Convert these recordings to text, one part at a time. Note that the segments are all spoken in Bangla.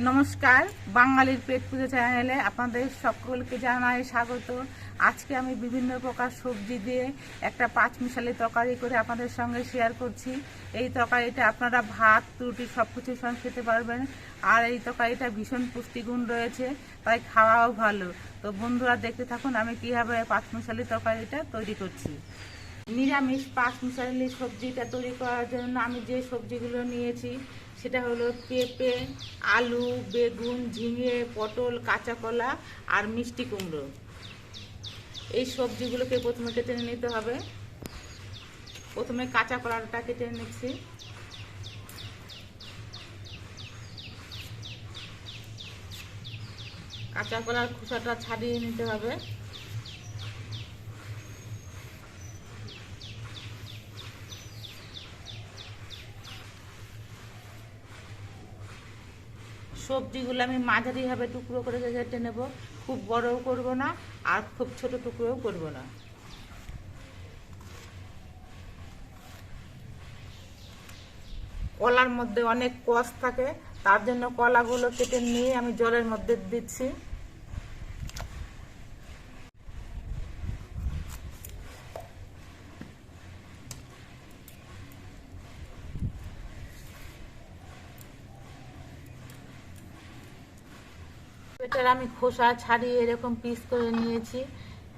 নমস্কার, বাঙালির পেট পুজো চ্যানেলে আপনাদের সকলকে জানাই স্বাগত। আজকে আমি বিভিন্ন প্রকার সবজি দিয়ে একটা পাঁচ মিশালি তরকারি করে আপনাদের সঙ্গে শেয়ার করছি। এই তরকারিটা আপনারা ভাত, রুটি সব কিছুর সঙ্গে খেতে পারবেন। আর এই তরকারিটা ভীষণ পুষ্টিগুণ রয়েছে, তাই খাওয়াও ভালো। তো বন্ধুরা, দেখতে থাকুন আমি কীভাবে পাঁচ মিশালি তরকারিটা তৈরি করছি। নিরামিষ পাঁচ মিশালি সবজিটা তৈরি করার জন্য আমি যে সবজিগুলো নিয়েছি সেটা হলো পেঁপে, আলু, বেগুন, ঝিঙে, পটল, কাঁচা কলা আর মিষ্টি কুমড়ো। এই সবজিগুলোকে প্রথমে কেটে নিতে হবে। প্রথমে কাঁচা কলাটা কেটে নিচ্ছি। কাঁচা কলার খোসাটা ছাড়িয়ে নিতে হবে। সবজিগুলো আমি মাঝারিভাবে টুকরো করে কেটে নেব। খুব বড়ও করব না, আর খুব ছোট টুকরোও করব না। কলার মধ্যে অনেক কষ থাকে, তার জন্য কলাগুলো কেটে নিয়ে আমি জলের মধ্যে দিচ্ছি। পেটার আমি খোসা ছাড়িয়ে এরকম পিস করে নিয়েছি।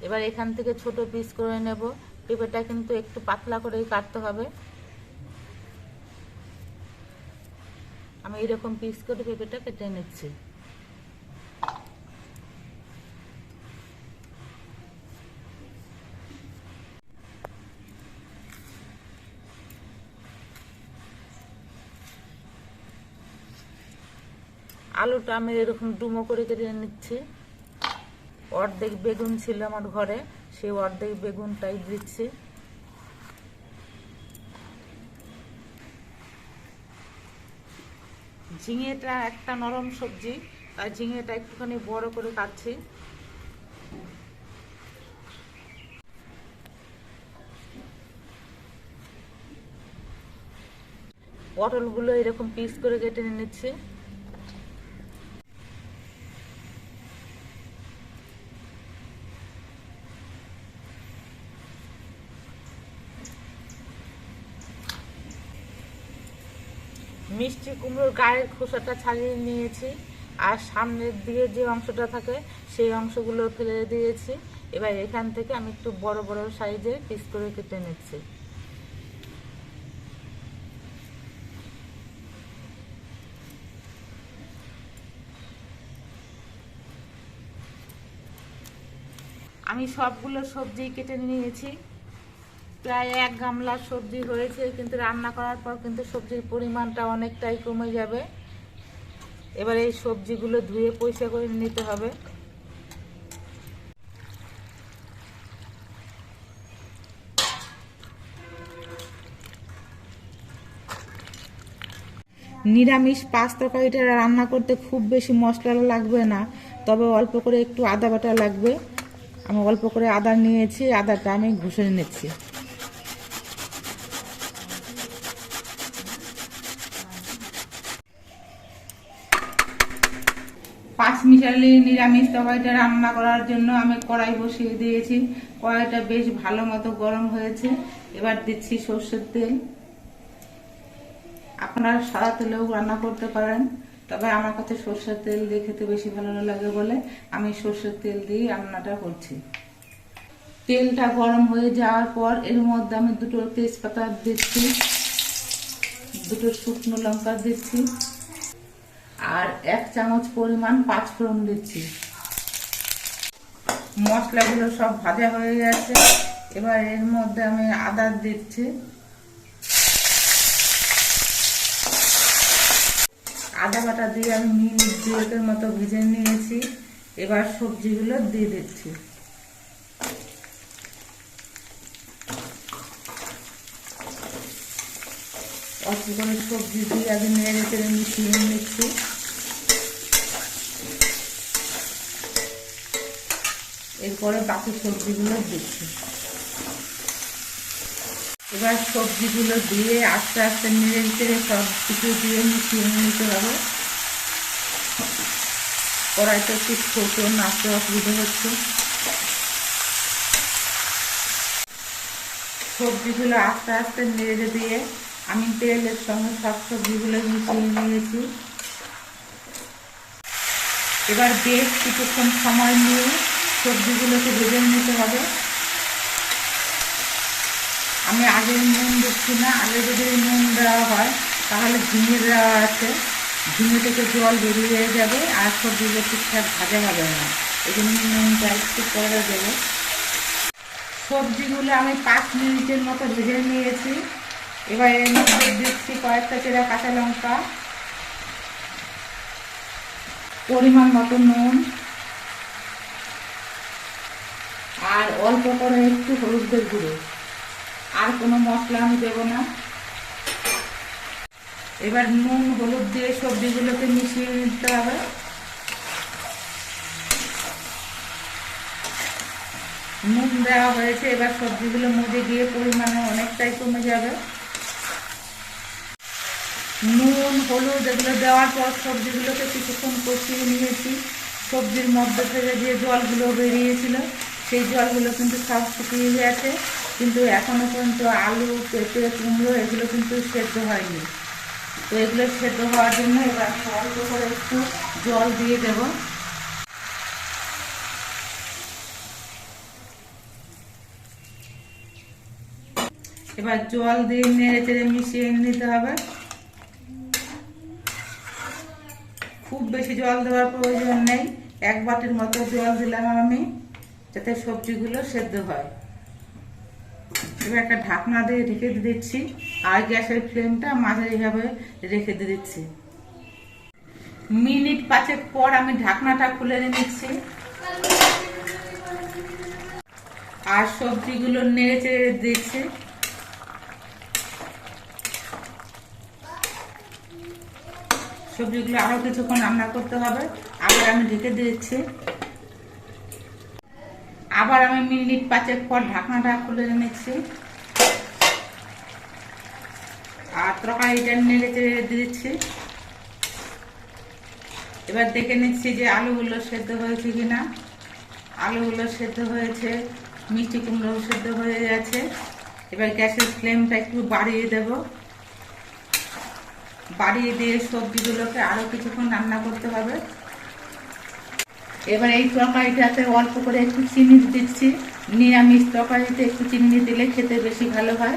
এবার এখান থেকে ছোট পিস করে নেব। পেঁপেটা কিন্তু একটু পাতলা করেই কাটতে হবে। আমি এরকম পিস করে পেঁপেটা কেটে নিচ্ছি। আলুটা আমি এরকম ডুমো করে কেটে নিচ্ছি। অর্ধেক বেগুন ছিল আমার ঘরে, সেই অর্ধেক বেগুনটাই দিচ্ছি। ঝিঙেটা একটা নরম সবজি, তাই ঝিঙেটা একটুখানি বড় করে কাটছি। পটলগুলো এরকম পিস করে কেটে নিচ্ছি। মিষ্টি কুমড়োর গায়ের খোসাটা ছাড়িয়ে নিয়েছি। আর সামনের দিকে যে অংশটা থাকে, সেই অংশগুলো ফেলে দিয়েছি। এবার এখান থেকে আমি একটু বড় বড় সাইজে পিস করে কেটে নিচ্ছি। আমি সবগুলো সবজি কেটে নিয়েছি। প্রায় এক গামলা সবজি হয়েছে, কিন্তু রান্না করার পর কিন্তু সবজির পরিমাণটা অনেকটাই কমে যাবে। এবার এই সবজিগুলো ধুয়ে পয়সা করে নিতে হবে। নিরামিষ পাঁচ তরকারিটা রান্না করতে খুব বেশি মশলা লাগবে না, তবে অল্প করে একটু আদা বাটা লাগবে। আমি অল্প করে আদা নিয়েছি, আদাটা আমি ঘুষে নিচ্ছি। পাঁচ মিশালি নিরামিষ তরকারিটা রান্না করার জন্য আমি কড়াই বসিয়ে দিয়েছি। কড়াইটা বেশ ভালো মতো গরম হয়েছে। এবার দিচ্ছি সর্ষের তেল। আপনারা সাদা তেলেও রান্না করতে পারেন, তবে আমার কাছে সর্ষের তেল দিয়ে খেতে বেশি ভালো লাগে বলে আমি সর্ষের তেল দিয়ে রান্নাটা করছি। তেলটা গরম হয়ে যাওয়ার পর এর মধ্যে আমি দুটো তেজপাতা দিচ্ছি, দুটো শুকনো লঙ্কা দিচ্ছি। আর এক চামচ পরিমাণ পাঁচফোড়ন দিচ্ছি। মশলাগুলো সব ভাজা হয়ে গেছে। এবার এর মধ্যে আমি আদা দিচ্ছি। আদা বাটা দিয়ে আমি মিনিট দুয়েকের মতো ভেজে নিয়েছি। এবার সবজিগুলো দিয়ে দিচ্ছি। অল্প করে সবজি দিয়ে আগে নেড়ে চেড়ে মিশিয়ে নিচ্ছি। এরপরে বাকি সবজিগুলো দিচ্ছি। এবার সবজিগুলো দিয়ে আস্তে আস্তে নেড়ে চেড়ে সব কিছু দিয়ে মিশিয়ে নিতে হবে। কড়াইটা একটু ছোট নাচতে অসুবিধা হচ্ছে। সবজিগুলো আস্তে আস্তে নেড়ে দিয়ে আমি তেলের সঙ্গে সব সবজিগুলো মিশিয়ে নিয়েছি। এবার বেশ কিছুক্ষণ সময় নিয়ে সবজিগুলোকে ভেজে নিতে হবে। আমি আগে নুন দিচ্ছি না, আগে যদি নুন দেওয়া হয়, তাহলে ঝিঙে দেওয়া আছে। ঝিঙে থেকে জল বেরিয়ে যাবে আর সবজিগুলো ঠিকঠাক ভাজা হবে না। এই জন্য নুনটা একটু পরে দেবো। সবজিগুলো আমি পাঁচ মিনিটের মতো ভেজে নিয়েছি। এবার এর মধ্যে দিচ্ছি কয়েকটা চেরা কাঁচা লঙ্কা। পরিমাণ মতো নুন। আর অল্প করে একটু হলুদের গুঁড়ো। আর কোনো মশলা আমি দেবো না। এবার নুন, হলুদ দিয়ে সবজিগুলোকে মিশিয়ে নিতে হবে। নুন দেওয়া হয়েছে, এবার সবজিগুলো মজে গিয়ে পরিমাণে অনেকটাই কমে যাবে। নুন, হলুদ এগুলো দেওয়ার পর সবজিগুলোকে কিছুক্ষণ কষিয়ে নিয়েছি। সবজির মধ্যে থেকে যে জলগুলো বেরিয়েছিল সেই জলগুলো কিন্তু সব শুকিয়ে গেছে, কিন্তু এখনও পর্যন্ত আলু, পেঁপে, কুমড়ো এগুলো কিন্তু সেদ্ধ হয়নি। তো এগুলো সেদ্ধ হওয়ার জন্য এবার অল্প করে একটু জল দিয়ে দেব। এবার জল দিয়ে নেড়ে চেড়ে মিশিয়ে নিতে হবে। খুব বেশি জল দেওয়ার প্রয়োজন নেই। এক বাটির মতো জল দিলাম আমি। যাতে সবজিগুলো সেদ্ধ হয়। এবার একটা ঢাকনা দিয়ে ঢেকে দিচ্ছি। আর গ্যাসের ফ্লেমটা মাঝারিভাবে রেখে দিচ্ছি। মিনিট পাঁচেক পর আমি ঢাকনাটা খুলে নিচ্ছি। আর সবজিগুলো নেড়ে চেড়ে দিচ্ছি। সবজিগুলো আরও কিছুক্ষণ রান্না করতে হবে। আবার আমি ঢেকে দিচ্ছি। আবার আমি মিনিট পাঁচের পর ঢাকনাটা খুলে নিচ্ছি আর তরকারিটা নেড়ে চেড়ে দিচ্ছি এবার দেখে নিচ্ছি যে আলুগুলো সেদ্ধ হয়েছে কিনা। আলুগুলো সেদ্ধ হয়েছে, মিষ্টি কুমড়ো সেদ্ধ হয়ে গেছে। এবার গ্যাসের ফ্লেমটা একটু বাড়িয়ে দেব। বাড়িয়ে দিয়ে সবজিগুলোকে আরও কিছুক্ষণ রান্না করতে হবে। এবার এই তরকারিটাতে অল্প করে একটু চিনি দিচ্ছি। নিরামিষ তরকারিতে একটু চিনি দিলে খেতে বেশি ভালো হয়।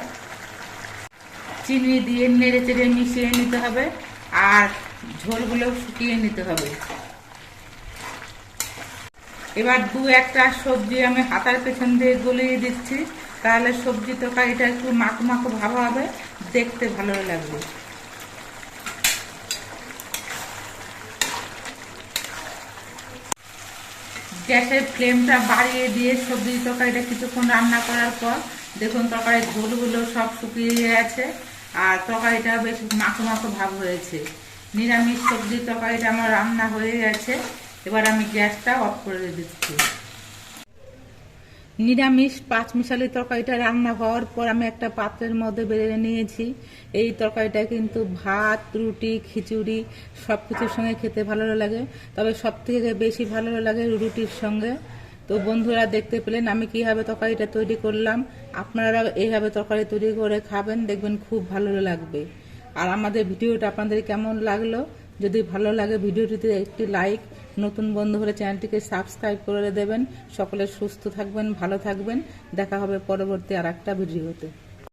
চিনি দিয়ে নেড়ে চেড়ে মিশিয়ে নিতে হবে আর ঝোলগুলো শুকিয়ে নিতে হবে। এবার দু একটা সবজি আমি হাতার পেছন দিয়ে গলিয়ে দিচ্ছি। তাহলে সবজি তরকারিটা একটু মাখো মাখো ভাব হবে, দেখতে ভালো লাগবে। গ্যাসের ফ্লেমটা বাড়িয়ে দিয়ে সবজি তরকারিটা কিছুক্ষণ রান্না করার পর দেখুন তরকারির ঝোলগুলো সব শুকিয়ে আছে আর তরকারিটা বেশ মাখো মাখো ভাব হয়েছে। নিরামিষ সবজি তরকারিটা আমার রান্না হয়ে গেছে। এবার আমি গ্যাসটা অফ করে দিচ্ছি। নিরামিষ পাঁচ মিশালি তরকারিটা রান্না হওয়ার পর আমি একটা পাত্রের মধ্যে বেড়ে নিয়েছি। এই তরকারিটা কিন্তু ভাত, রুটি, খিচুড়ি সব কিছুর সঙ্গে খেতে ভালো লাগে। তবে সব থেকে বেশি ভালো লাগে রুটির সঙ্গে। তো বন্ধুরা দেখতে পেলেন আমি কীভাবে তরকারিটা তৈরি করলাম। আপনারা এইভাবে তরকারি তৈরি করে খাবেন, দেখবেন খুব ভালো লাগবে। আর আমাদের ভিডিওটা আপনাদের কেমন লাগল? যদি ভালো লাগে ভিডিওটিতে একটি লাইক নতুন বন্ধু হলে চ্যানেলটিকে সাবস্ক্রাইব করে দেবেন। সকলে সুস্থ থাকবেন, ভালো থাকবেন। দেখা হবে পরবর্তী আর একটা ভিডিওতে।